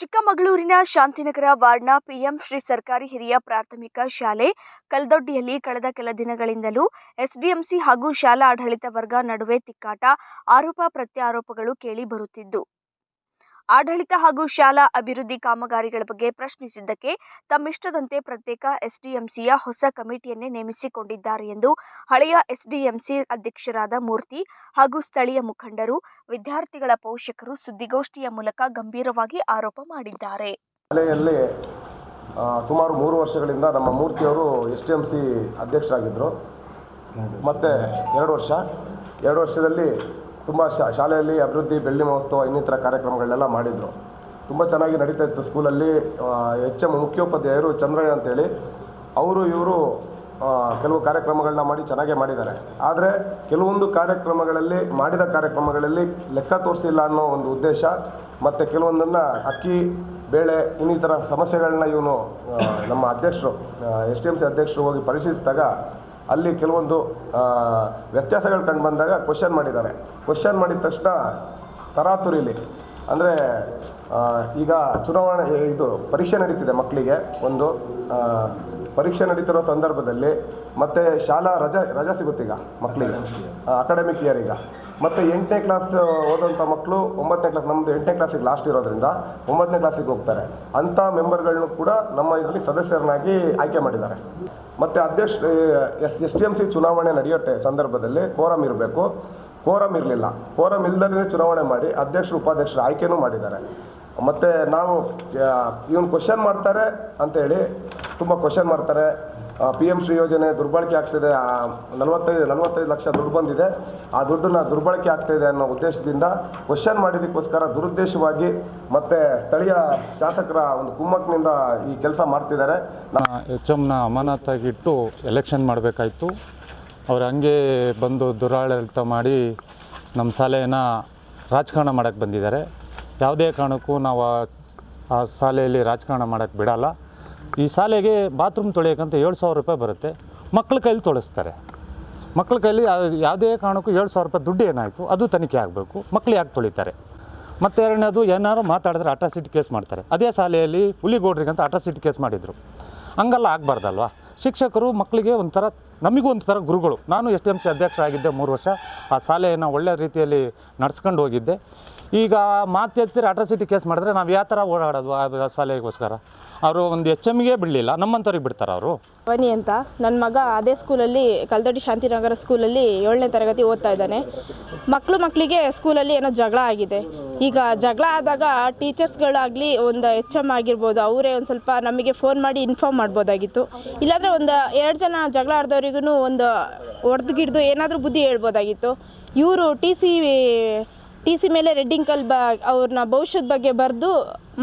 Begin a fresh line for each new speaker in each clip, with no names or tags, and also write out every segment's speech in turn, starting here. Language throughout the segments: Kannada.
ಚಿಕ್ಕಮಗಳೂರಿನ ಶಾಂತಿನಗರ ವಾರ್ಡ್ನ ಪಿಎಂ ಶ್ರೀ ಸರ್ಕಾರಿ ಹಿರಿಯ ಪ್ರಾಥಮಿಕ ಶಾಲೆ ಕಲ್ದೊಡ್ಡಿಯಲ್ಲಿ ಕಳೆದ ಕೆಲ ದಿನಗಳಿಂದಲೂ ಎಸ್ಡಿಎಂಸಿ ಹಾಗೂ ಶಾಲಾ ಆಡಳಿತ ವರ್ಗ ನಡುವೆ ತಿಕ್ಕಾಟ, ಆರೋಪ ಪ್ರತ್ಯಾರೋಪಗಳು ಕೇಳಿ ಬರುತ್ತಿದ್ದು. ಆಡಳಿತ ಹಾಗೂ ಶಾಲಾ ಅಭಿವೃದ್ಧಿ ಕಾಮಗಾರಿಗಳ ಬಗ್ಗೆ ಪ್ರಶ್ನಿಸಿದ್ದಕ್ಕೆ ತಮ್ಮಿಷ್ಟದಂತೆ ಪ್ರತ್ಯೇಕ ಎಸ್ಡಿಎಂಸಿಯ ಹೊಸ ಕಮಿಟಿಯನ್ನೇ ನೇಮಿಸಿಕೊಂಡಿದ್ದಾರೆ ಎಂದು ಹಳೆಯ ಎಸ್ಡಿಎಂಸಿ ಅಧ್ಯಕ್ಷರಾದ ಮೂರ್ತಿ ಹಾಗೂ ಸ್ಥಳೀಯ ಮುಖಂಡರು, ವಿದ್ಯಾರ್ಥಿಗಳ ಪೋಷಕರು ಸುದ್ದಿಗೋಷ್ಠಿಯ ಮೂಲಕ ಗಂಭೀರವಾಗಿ ಆರೋಪ ಮಾಡಿದ್ದಾರೆ.
ಸುಮಾರು ಮೂರು ವರ್ಷಗಳಿಂದ ನಮ್ಮ ಮೂರ್ತಿಯವರು ಎಸ್ ಡಿ ಎಂ ಸಿ ಅಧ್ಯಕ್ಷರಾಗಿದ್ದರು. ಮತ್ತು ಎರಡು ವರ್ಷ, ಎರಡು ವರ್ಷದಲ್ಲಿ ತುಂಬ ಶಾಲೆಯಲ್ಲಿ ಅಭಿವೃದ್ಧಿ, ಬೆಳ್ಳಿ ಮಹೋತ್ಸವ ಇನ್ನಿತರ ಕಾರ್ಯಕ್ರಮಗಳನ್ನೆಲ್ಲ ಮಾಡಿದರು. ತುಂಬ ಚೆನ್ನಾಗಿ ನಡೀತಾ ಇತ್ತು ಸ್ಕೂಲಲ್ಲಿ. ಎಚ್ ಎಂ ಮುಖ್ಯೋಪಾಧ್ಯಾಯರು ಚಂದ್ರಯ್ಯ ಅಂತೇಳಿ, ಅವರು, ಇವರು ಕೆಲವು ಕಾರ್ಯಕ್ರಮಗಳನ್ನ ಮಾಡಿ ಚೆನ್ನಾಗೇ ಮಾಡಿದ್ದಾರೆ. ಆದರೆ, ಕೆಲವೊಂದು ಕಾರ್ಯಕ್ರಮಗಳಲ್ಲಿ, ಮಾಡಿದ ಕಾರ್ಯಕ್ರಮಗಳಲ್ಲಿ ಲೆಕ್ಕ ತೋರಿಸಿಲ್ಲ ಅನ್ನೋ ಒಂದು ಉದ್ದೇಶ, ಮತ್ತು ಕೆಲವೊಂದನ್ನು ಅಕ್ಕಿ, ಬೇಳೆ, ಇನ್ನಿತರ ಸಮಸ್ಯೆಗಳನ್ನ ಇವನು ನಮ್ಮ ಅಧ್ಯಕ್ಷರು ಎಸ್ ಡಿ ಎಂ ಸಿ ಅಧ್ಯಕ್ಷರು ಹೋಗಿ ಪರಿಶೀಲಿಸಿದಾಗ ಅಲ್ಲಿ ಕೆಲವೊಂದು ವ್ಯತ್ಯಾಸಗಳು ಕಂಡು ಬಂದಾಗ ಕ್ವಶನ್ ಮಾಡಿದ್ದಾರೆ. ಕ್ವಶನ್ ಮಾಡಿದ ತಕ್ಷಣ ತರಾತುರಿಲಿ ಅಂದರೆ ಈಗ ಚುನಾವಣೆ ಇದು ಪರೀಕ್ಷೆ ನಡೀತಿದೆ ಮಕ್ಕಳಿಗೆ ಒಂದು ಪರೀಕ್ಷೆ ನಡೀತಿರೋ ಸಂದರ್ಭದಲ್ಲಿ ಮತ್ತು ಶಾಲಾ ರಜಾ ರಜಾ ಸಿಗುತ್ತೀಗ ಮಕ್ಕಳಿಗೆ ಅಕಾಡೆಮಿಕ್ ಇಯರ್ ಈಗ. ಮತ್ತು ಎಂಟನೇ ಕ್ಲಾಸ್ ಓದೋಂಥ ಮಕ್ಕಳು ಒಂಬತ್ತನೇ ಕ್ಲಾಸ್ ನಮ್ಮದು ಎಂಟನೇ ಕ್ಲಾಸಿಗೆ ಲಾಸ್ಟ್ ಇರೋದ್ರಿಂದ ಒಂಬತ್ತನೇ ಕ್ಲಾಸಿಗೆ ಹೋಗ್ತಾರೆ. ಅಂಥ ಮೆಂಬರ್ಗಳನ್ನು ಕೂಡ ನಮ್ಮ ಇದರಲ್ಲಿ ಸದಸ್ಯರನ್ನಾಗಿ ಆಯ್ಕೆ ಮಾಡಿದ್ದಾರೆ. ಮತ್ತು ಅಧ್ಯಕ್ಷ S S T M C ಚುನಾವಣೆ ನಡೆಯುತ್ತೆ ಸಂದರ್ಭದಲ್ಲಿ ಕೋರಮ್ ಇರಬೇಕು. ಕೋರಮ್ ಇರಲಿಲ್ಲ. ಕೋರಮ್ ಇಲ್ಲದೇ ಚುನಾವಣೆ ಮಾಡಿ ಅಧ್ಯಕ್ಷರು, ಉಪಾಧ್ಯಕ್ಷರು ಆಯ್ಕೆನೂ ಮಾಡಿದ್ದಾರೆ. ಮತ್ತು ನಾವು ಇವನು ಕ್ವಶನ್ ಮಾಡ್ತಾರೆ ಅಂತೇಳಿ ತುಂಬ ಕ್ವಶನ್ ಮಾಡ್ತಾರೆ. ಪಿ ಎಂ ಶ್ರೀ ಯೋಜನೆ ದುರ್ಬಳಕೆ ಆಗ್ತಿದೆ. ನಲವತ್ತೈದು ನಲವತ್ತೈದು ಲಕ್ಷ ದುಡ್ಡು ಬಂದಿದೆ. ಆ ದುಡ್ಡನ್ನ ದುರ್ಬಳಕೆ ಆಗ್ತಾಯಿದೆ ಅನ್ನೋ ಉದ್ದೇಶದಿಂದ ಕ್ವಶನ್ ಮಾಡಿದ್ದಕ್ಕೋಸ್ಕರ ದುರುದ್ದೇಶವಾಗಿ ಮತ್ತೆ ಸ್ಥಳೀಯ ಶಾಸಕರ ಒಂದು ಕುಮ್ಮಕ್ಕಿನಿಂದ ಈ ಕೆಲಸ ಮಾಡ್ತಿದ್ದಾರೆ.
ಎಚ್ ಎಮ್ನ ಅಮಾನತಾಗಿಟ್ಟು ಎಲೆಕ್ಷನ್ ಮಾಡಬೇಕಾಯ್ತು. ಅವ್ರು ಹಂಗೆ ಬಂದು ದುರಾಡಳಿತ ಮಾಡಿ ನಮ್ಮ ಶಾಲೆಯನ್ನು ರಾಜಕಾರಣ ಮಾಡೋಕ್ಕೆ ಬಂದಿದ್ದಾರೆ. ಯಾವುದೇ ಕಾರಣಕ್ಕೂ ನಾವು ಆ ಶಾಲೆಯಲ್ಲಿ ರಾಜಕಾರಣ ಮಾಡೋಕ್ಕೆ ಬಿಡಲ್ಲ. ಈ ಶಾಲೆಗೆ ಬಾತ್ರೂಮ್ ತೊಳೆಯೋಕ್ಕಂತ ಏಳು ಸಾವಿರ ರೂಪಾಯಿ ಬರುತ್ತೆ. ಮಕ್ಕಳ ಕೈಲಿ ತೊಳೆಸ್ತಾರೆ. ಮಕ್ಕಳ ಕೈಲಿ ಯಾವುದೇ ಕಾರಣಕ್ಕೂ ಏಳು ಸಾವಿರ ರೂಪಾಯಿ ದುಡ್ಡು ಏನಾಯಿತು, ಅದು ತನಿಖೆ ಆಗಬೇಕು. ಮಕ್ಕಳು ಯಾಕೆ ತೊಳಿತಾರೆ? ಮತ್ತು ಎರಡನೇದು, ಏನಾದ್ರು ಮಾತಾಡಿದ್ರೆ ಅಟ್ರಾಸಿಟಿ ಕೇಸ್ ಮಾಡ್ತಾರೆ. ಅದೇ ಶಾಲೆಯಲ್ಲಿ ಹುಲಿಗೌಡ್ರಿಗಂತ ಅಟ್ರಾಸಿಟಿ ಕೇಸ್ ಮಾಡಿದರು. ಹಂಗೆಲ್ಲ ಆಗಬಾರ್ದಲ್ವಾ? ಶಿಕ್ಷಕರು ಮಕ್ಕಳಿಗೆ ಒಂಥರ, ನಮಗೂ ಒಂಥರ ಗುರುಗಳು. ನಾನು ಎಸ್ ಡಿ ಎಂ ಸಿ ಅಧ್ಯಕ್ಷ ಆಗಿದ್ದೆ ಮೂರು ವರ್ಷ. ಆ ಶಾಲೆಯನ್ನು ಒಳ್ಳೆ ರೀತಿಯಲ್ಲಿ ನಡ್ಸ್ಕೊಂಡು ಹೋಗಿದ್ದೆ. ಈಗ ಮಾತು ಎತ್ತಿರ ಅಟ್ರಾಸಿಟಿ ಕೇಸ್ ಮಾಡಿದ್ರೆ ನಾವು ಯಾವ ಥರ ಓಡಾಡೋದು ಆ ಶಾಲೆಗೋಸ್ಕರ? ಅವರು ಒಂದು ಎಚ್ ಎಮ್ಗೆ ಬಿಡಲಿಲ್ಲ ನಮ್ಮಂಥವ್ರಿಗೆ ಬಿಡ್ತಾರೆ ಅವರು?
ಅವನಿ ಅಂತ. ನನ್ನ ಮಗ ಅದೇ ಸ್ಕೂಲಲ್ಲಿ, ಕಲ್ದೊಡ್ಡಿ ಶಾಂತಿನಗರ ಸ್ಕೂಲಲ್ಲಿ ಏಳನೇ ತರಗತಿ ಓದ್ತಾ ಇದ್ದಾನೆ. ಮಕ್ಕಳು ಮಕ್ಕಳಿಗೆ ಸ್ಕೂಲಲ್ಲಿ ಏನೋ ಜಗಳ ಆಗಿದೆ. ಈಗ ಜಗಳ ಆದಾಗ ಟೀಚರ್ಸ್ಗಳಾಗಲಿ ಒಂದು ಎಚ್ ಎಂ ಆಗಿರ್ಬೋದು, ಅವರೇ ಒಂದು ಸ್ವಲ್ಪ ನಮಗೆ ಫೋನ್ ಮಾಡಿ ಇನ್ಫಾರ್ಮ್ ಮಾಡ್ಬೋದಾಗಿತ್ತು. ಇಲ್ಲಾಂದರೆ ಒಂದು ಎರಡು ಜನ ಜಗಳ ಆಡ್ದವ್ರಿಗೂ ಒಂದು ಹೊಡೆದು ಗಿಡ್ದು ಏನಾದರೂ ಬುದ್ಧಿ ಹೇಳ್ಬೋದಾಗಿತ್ತು. ಇವರು ಟಿ ಸಿ ಟಿ ಸಿ ಮೇಲೆ ರೆಡ್ಡಿಂಗ್ ಕಲ್ ಬ ಅವ್ರನ್ನ ಭವಿಷ್ಯದ ಬಗ್ಗೆ ಬರೆದು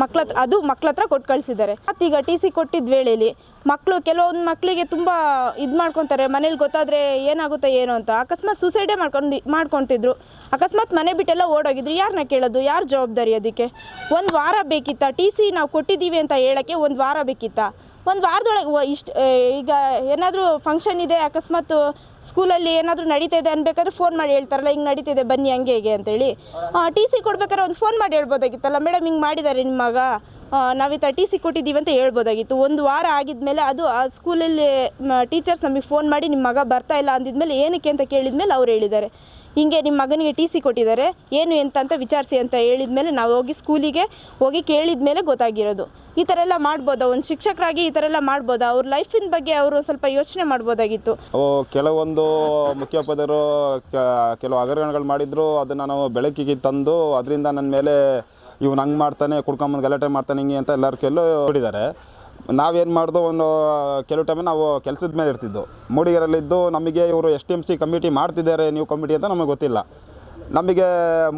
ಮಕ್ಳ ಹತ್ರ ಅದು ಮಕ್ಳ ಹತ್ರ ಕೊಟ್ಟು ಕಳಿಸಿದ್ದಾರೆ. ಈಗ ಟಿ ಸಿ ಕೊಟ್ಟಿದ್ದ ವೇಳೆಯಲ್ಲಿ ಮಕ್ಕಳು ಕೆಲವೊಂದು ಮಕ್ಕಳಿಗೆ ತುಂಬ ಇದು ಮಾಡ್ಕೊತಾರೆ, ಮನೇಲಿ ಗೊತ್ತಾದರೆ ಏನಾಗುತ್ತೆ ಏನು ಅಂತ. ಅಕಸ್ಮಾತ್ ಸೂಸೈಡೇ ಮಾಡ್ಕೊಂಡು, ಮಾಡ್ಕೊತಿದ್ರು. ಅಕಸ್ಮಾತ್ ಮನೆ ಬಿಟ್ಟೆಲ್ಲ ಓಡೋಗಿದ್ರು. ಯಾರನ್ನ ಕೇಳೋದು? ಯಾರು ಜವಾಬ್ದಾರಿ ಅದಕ್ಕೆ? ಒಂದು ವಾರ ಬೇಕಿತ್ತಾ? ಟಿ ಸಿ ನಾವು ಕೊಟ್ಟಿದ್ದೀವಿ ಅಂತ ಹೇಳೋಕ್ಕೆ ಒಂದು ವಾರ ಬೇಕಿತ್ತಾ? ಒಂದು ವಾರದೊಳಗೆ ಇಷ್ಟು ಈಗ ಏನಾದರೂ ಫಂಕ್ಷನ್ ಇದೆ, ಅಕಸ್ಮಾತ್ ಸ್ಕೂಲಲ್ಲಿ ಏನಾದರೂ ನಡೀತಾ ಇದೆ ಅನ್ಬೇಕಾದ್ರೆ ಫೋನ್ ಮಾಡಿ ಹೇಳ್ತಾರಲ್ಲ, ಹಿಂಗೆ ನಡೀತಿದೆ, ಬನ್ನಿ ಹಂಗೆ ಹೇಗೆ ಅಂತೇಳಿ. ಟಿ ಸಿ ಕೊಡ್ಬೇಕಾದ್ರೆ ಒಂದು ಫೋನ್ ಮಾಡಿ ಹೇಳ್ಬೋದಾಗಿತ್ತಲ್ಲ ಮೇಡಮ್ ಹಿಂಗೆ ಮಾಡಿದ್ದಾರೆ ನಿಮ್ಮ ಮಗ? ನಾವಿತ್ತ ಟಿ ಸಿ ಕೊಟ್ಟಿದ್ದೀವಿ ಅಂತ ಹೇಳ್ಬೋದಾಗಿತ್ತು. ಒಂದು ವಾರ ಆಗಿದ್ಮೇಲೆ ಅದು ಆ ಸ್ಕೂಲಲ್ಲಿ ಟೀಚರ್ಸ್ ನಮಗೆ ಫೋನ್ ಮಾಡಿ ನಿಮ್ಮ ಮಗ ಬರ್ತಾ ಇಲ್ಲ ಅಂದಿದ್ಮೇಲೆ ಏನಕ್ಕೆ ಅಂತ ಕೇಳಿದ್ಮೇಲೆ ಅವ್ರು ಹೇಳಿದ್ದಾರೆ. ಹಿಂಗೆ ನಿಮ್ಮ ಮಗನಿಗೆ ಟಿ ಸಿ ಕೊಟ್ಟಿದ್ದಾರೆ. ಏನು ಎಂತ ಅಂತ ವಿಚಾರಿಸಿ ಅಂತ ಹೇಳಿದ ಮೇಲೆ ನಾವು ಹೋಗಿ ಸ್ಕೂಲಿಗೆ ಹೋಗಿ ಕೇಳಿದ ಮೇಲೆ ಗೊತ್ತಾಗಿರೋದು. ಈ ಥರ ಎಲ್ಲ ಮಾಡ್ಬೋದಾ? ಒಂದು ಶಿಕ್ಷಕರಾಗಿ ಈ ಥರ ಎಲ್ಲ ಮಾಡ್ಬೋದಾ? ಅವ್ರ ಲೈಫಿನ ಬಗ್ಗೆ ಅವರು ಸ್ವಲ್ಪ ಯೋಚನೆ ಮಾಡ್ಬೋದಾಗಿತ್ತು.
ಅವು ಕೆಲವೊಂದು ಮುಖ್ಯೋಪಾಧ್ಯಾಯರು ಕೆಲವು ಹಗರಣಗಳು ಮಾಡಿದ್ರು, ಅದನ್ನು ನಾವು ಬೆಳಕಿಗೆ ತಂದು, ಅದರಿಂದ ನನ್ನ ಮೇಲೆ ಇವ್ನು ಹಂಗೆ ಮಾಡ್ತಾನೆ, ಕುಡ್ಕೊಂಬಂದು ಗಲಾಟೆ ಮಾಡ್ತಾನೆ ಹಿಂಗೆ ಅಂತ ಎಲ್ಲರೂ ಕೆಲವು ನೋಡಿದ್ದಾರೆ ನಾವೇನು ಮಾಡ್ದು ಒಂದು ಕೆಲವು ಟೈಮ್ ನಾವು ಕೆಲಸದ ಮೇಲೆ ಇರ್ತಿದ್ದು ಮೂಡಿಗೆರಲ್ಲಿದ್ದು ನಮಗೆ ಇವರು S T M C committee ಮಾಡ್ತಿದ್ದಾರೆ ನೀವು ಕಮಿಟಿ ಅಂತ ನಮಗೆ ಗೊತ್ತಿಲ್ಲ. ನಮಗೆ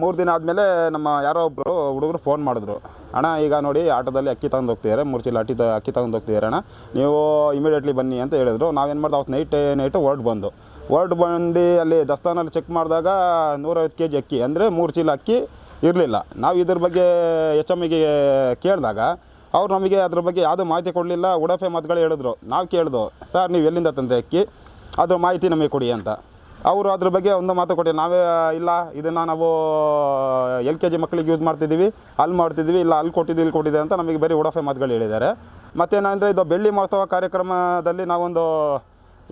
ಮೂರು ದಿನ ಆದಮೇಲೆ ನಮ್ಮ ಯಾರೋ ಒಬ್ಬರು ಹುಡುಗರು ಫೋನ್ ಮಾಡಿದ್ರು. ಅಣ್ಣ, ಈಗ ನೋಡಿ ಆಟೋದಲ್ಲಿ ಅಕ್ಕಿ ತಗೊಂಡು ಹೋಗ್ತಿದ್ದಾರೆ ಮೂರು ಚೀಲ ಅಟ್ಟಿ ಅಕ್ಕಿ ತಗೊಂಡು ಹೋಗ್ತಿದ್ದಾರೆ ಅಣ್ಣ. ನೀವು ಇಮಿಡಿಯೇಟ್ಲಿ ಬನ್ನಿ ಅಂತ ಹೇಳಿದ್ರು. ನಾವೇನು ಮಾಡ್ದು ಅವತ್ತು ನೈಟ್ ನೈಟು ವರ್ಡ್ ಬಂದು. ವರ್ಡ್ ಬಂದು ಅಲ್ಲಿ ದಸ್ತಾನಲ್ಲಿ ಚೆಕ್ ಮಾಡಿದಾಗ ನೂರೈವತ್ತು ಕೆ ಜಿ ಅಕ್ಕಿ. ಅಂದರೆ ಮೂರು ಚೀಲ ಅಕ್ಕಿ ಇರಲಿಲ್ಲ. ನಾವು ಇದ್ರ ಬಗ್ಗೆ ಎಚ್ ಎಮ್ಮಿಗೆ ಕೇಳಿದಾಗ ಅವ್ರು ನಮಗೆ ಅದ್ರ ಬಗ್ಗೆ ಯಾವುದೂ ಮಾಹಿತಿ ಕೊಡಲಿಲ್ಲ, ಉಡಪೆ ಮಾತುಗಳು ಹೇಳಿದ್ರು. ನಾವು ಕೇಳಿದ್ವು ಸರ್, ನೀವು ಎಲ್ಲಿಂದ ತಂದೆ ಅಕ್ಕಿ? ಅದ್ರ ಮಾಹಿತಿ ನಮಗೆ ಕೊಡಿ ಅಂತ. ಅವರು ಅದ್ರ ಬಗ್ಗೆ ಒಂದು ಮಾತು ಕೊಟ್ಟಿಲ್ಲ. ನಾವೇ, ಇಲ್ಲ, ಇದನ್ನು ನಾವು, ಎಲ್ ಕೆ ಜಿ ಮಕ್ಕಳಿಗೆ ಯೂಸ್ ಮಾಡ್ತಿದ್ದೀವಿ. ಅಲ್ಲಿ ಮಾಡ್ತಿದ್ದೀವಿ. ಇಲ್ಲ, ಅಲ್ಲಿ ಕೊಟ್ಟಿದ್ದೀವಿ ಇಲ್ಲಿ ಕೊಟ್ಟಿದೆ ಅಂತ ನಮಗೆ ಬರೀ ಉಡಫೆ ಮಾತುಗಳು ಹೇಳಿದ್ದಾರೆ. ಮತ್ತೇನಂದರೆ, ಇದು ಬೆಳ್ಳಿ ಮಹೋತ್ಸವ ಕಾರ್ಯಕ್ರಮದಲ್ಲಿ ನಾವೊಂದು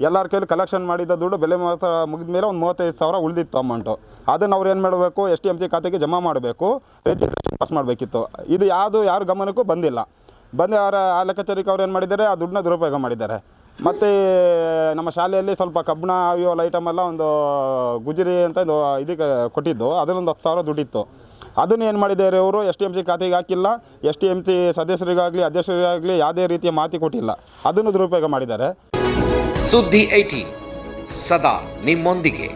ಎಲ್ಲರ ಕೈಲಿ ಕಲೆಕ್ಷನ್ ಮಾಡಿದ ದುಡ್ಡು ಬೆಲೆ ಮಾತ್ರ ಮುಗಿದ ಮೇಲೆ ಒಂದು ಮೂವತ್ತೈದು ಸಾವಿರ ಉಳಿದಿತ್ತು ಅಮೌಂಟು ಅದನ್ನು ಅವ್ರು ಏನು ಮಾಡಬೇಕು ಎಸ್ ಟಿ ಎಂ ಸಿ ಖಾತೆಗೆ ಜಮಾ ಮಾಡಬೇಕು ರಿಜಿಸ್ಟ್ರೇಷನ್ ಪಾಸ್ ಮಾಡಬೇಕಿತ್ತು. ಇದು ಯಾವುದು, ಯಾರ ಗಮನಕ್ಕೂ ಬಂದಿಲ್ಲ. ಬಂದು ಅವರ ಆ ಲೆಕ್ಕಾಚಾರಕ್ಕೆ ಅವ್ರು ಏನು ಮಾಡಿದ್ದಾರೆ, ಆ ದುಡ್ಡನ್ನ ದುರುಪಯೋಗ ಮಾಡಿದ್ದಾರೆ. ಮತ್ತು ನಮ್ಮ ಶಾಲೆಯಲ್ಲಿ ಸ್ವಲ್ಪ ಕಬ್ಬಣ ಅವಿಯೋಲ್ ಐಟಮ್ ಎಲ್ಲ ಒಂದು ಗುಜರಿ ಅಂತ ಇದು ಇದಕ್ಕೆ ಕೊಟ್ಟಿದ್ದು. ಅದನ್ನೊಂದು ಹತ್ತು ಸಾವಿರ ದುಡ್ಡಿತ್ತು. ಅದನ್ನು ಏನು ಮಾಡಿದ್ದಾರೆ ಅವರು? ಎಸ್ ಟಿ ಎಂ ಸಿ ಖಾತೆಗೆ ಹಾಕಿಲ್ಲ. ಎಸ್ ಟಿ ಎಂ ಸಿ ಸದಸ್ಯರಿಗಾಗಲಿ, ಅಧ್ಯಕ್ಷರಿಗಾಗಲಿ ಯಾವುದೇ ರೀತಿಯ ಮಾತಿ ಕೊಟ್ಟಿಲ್ಲ. ಅದನ್ನು ದುರುಪಯೋಗ ಮಾಡಿದ್ದಾರೆ.
ಸುದ್ದಿ ಐಟಿ ಸದಾ ನಿಮ್ಮೊಂದಿಗೆ